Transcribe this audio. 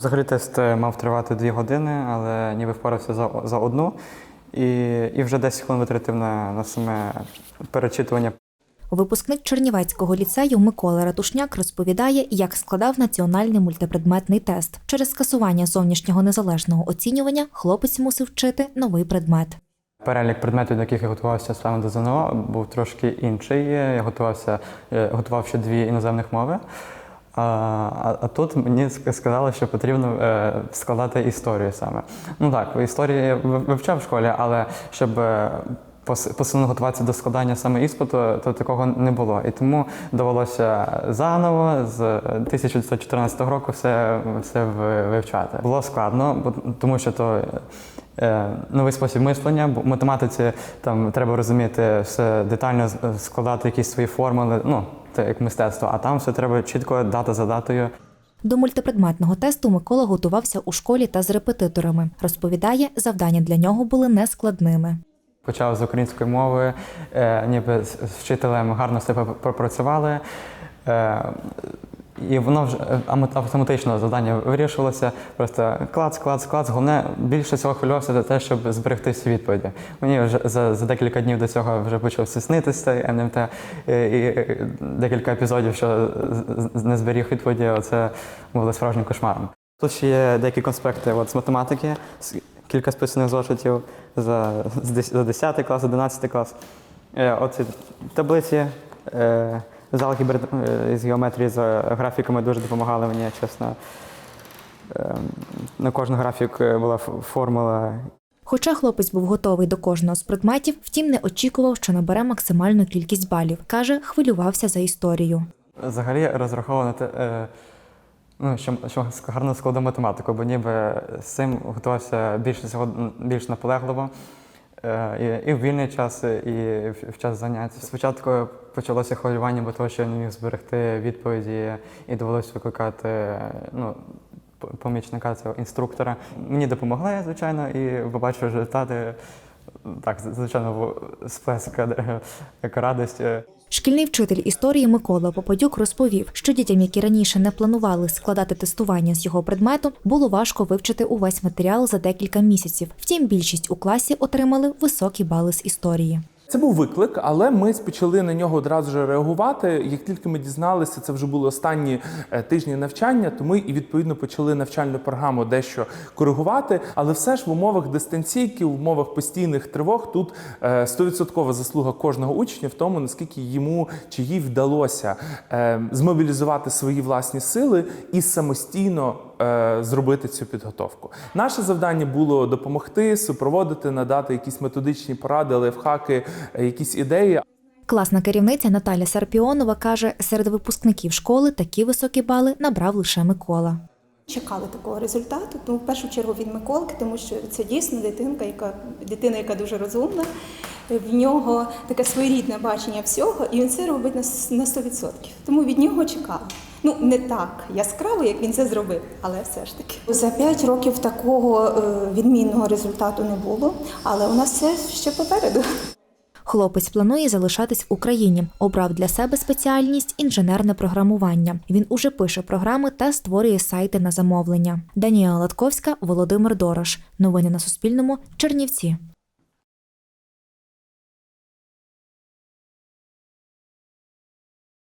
Взагалі тест е, мав тривати дві години, але ніби впорався за, за одну. І, і вже 10 хвилин витратив на, на саме перечитування. Випускник Чернівецького ліцею Микола Ратушняк розповідає, як складав національний мультипредметний тест. Через скасування зовнішнього незалежного оцінювання хлопець мусив вчити новий предмет. Перелік предметів, до яких я готувався саме до ЗНО, був трошки інший. Я готувався, е, готував ще дві іноземних мови. А, а, а тут мені сказали, що потрібно е, складати історію саме. Ну так, історію я вивчав в школі, але щоб е, посильно готуватися до складання саме іспиту, то такого не було. І тому довелося заново з 1914 року все, все вивчати. Було складно, бо- тому що то е, новий спосіб мислення, бо в математиці там треба розуміти все детально складати якісь свої формули, ну, це як мистецтво, а там все треба чітко дата за датою. До мультипредметного тесту Микола готувався у школі та з репетиторами. Розповідає, завдання для нього були нескладними. Почав з української мови, е, ніби з вчителем гарно себе пропрацювали. Е, і воно вже е, автоматично завдання вирішувалося. Просто клац, клац, клац. Головне більше всього хвилювався за те, щоб зберегти всі відповіді. Мені вже за, за декілька днів до цього вже почав снитися НМТ, і, і декілька епізодів, що не зберіг відповіді, це було справжнім кошмаром. Тут ще є деякі конспекти от, з математики, кілька списаних зошитів за, за 10 клас, 11 клас. Е, Оці таблиці е, з алгебри е, з геометрії, з графіками дуже допомагали мені, чесно. На кожен графік була формула. Хоча хлопець був готовий до кожного з предметів, втім не очікував, що набере максимальну кількість балів. Каже, хвилювався за історію. Взагалі розраховано те, ну, що, що гарно складу математику, бо ніби з цим готувався більш, більш наполегливо. Е, І, і в вільний час, і в, час занять. Спочатку почалося хвилювання, бо того, що я не міг зберегти відповіді, і довелося викликати ну, помічника цього інструктора. Мені допомогли, звичайно, і побачив результати. Так, звичайно, сплеск е, як радість. Шкільний вчитель історії Микола Попадюк розповів, що дітям, які раніше не планували складати тестування з його предмету, було важко вивчити увесь матеріал за декілька місяців. Втім, більшість у класі отримали високі бали з історії. Це був виклик, але ми почали на нього одразу ж реагувати. Як тільки ми дізналися, це вже були останні е, тижні навчання, то ми і відповідно почали навчальну програму дещо коригувати. Але все ж в умовах дистанційки, в умовах постійних тривог, тут е, стовідсоткова заслуга кожного учня в тому, наскільки йому чи їй вдалося е, змобілізувати свої власні сили і самостійно е, зробити цю підготовку. Наше завдання було допомогти, супроводити, надати якісь методичні поради, лайфхаки, е, якісь ідеї. Класна керівниця Наталя Сарпіонова каже, серед випускників школи такі високі бали набрав лише Микола. Чекали такого результату. Ну, в першу чергу від Миколки, тому що це дійсно дитинка, яка дитина, яка дуже розумна. В нього таке своєрідне бачення всього, і він це робить на с- на 100%. Тому від нього чекали. Ну не так яскраво, як він це зробив, але все ж таки. За 5 років такого е, відмінного результату не було, але у нас все ще попереду. Хлопець планує залишатись в Україні. Обрав для себе спеціальність інженерне програмування. Він уже пише програми та створює сайти на замовлення. Даніела Латковська, Володимир Дорош. Новини на Суспільному. Чернівці.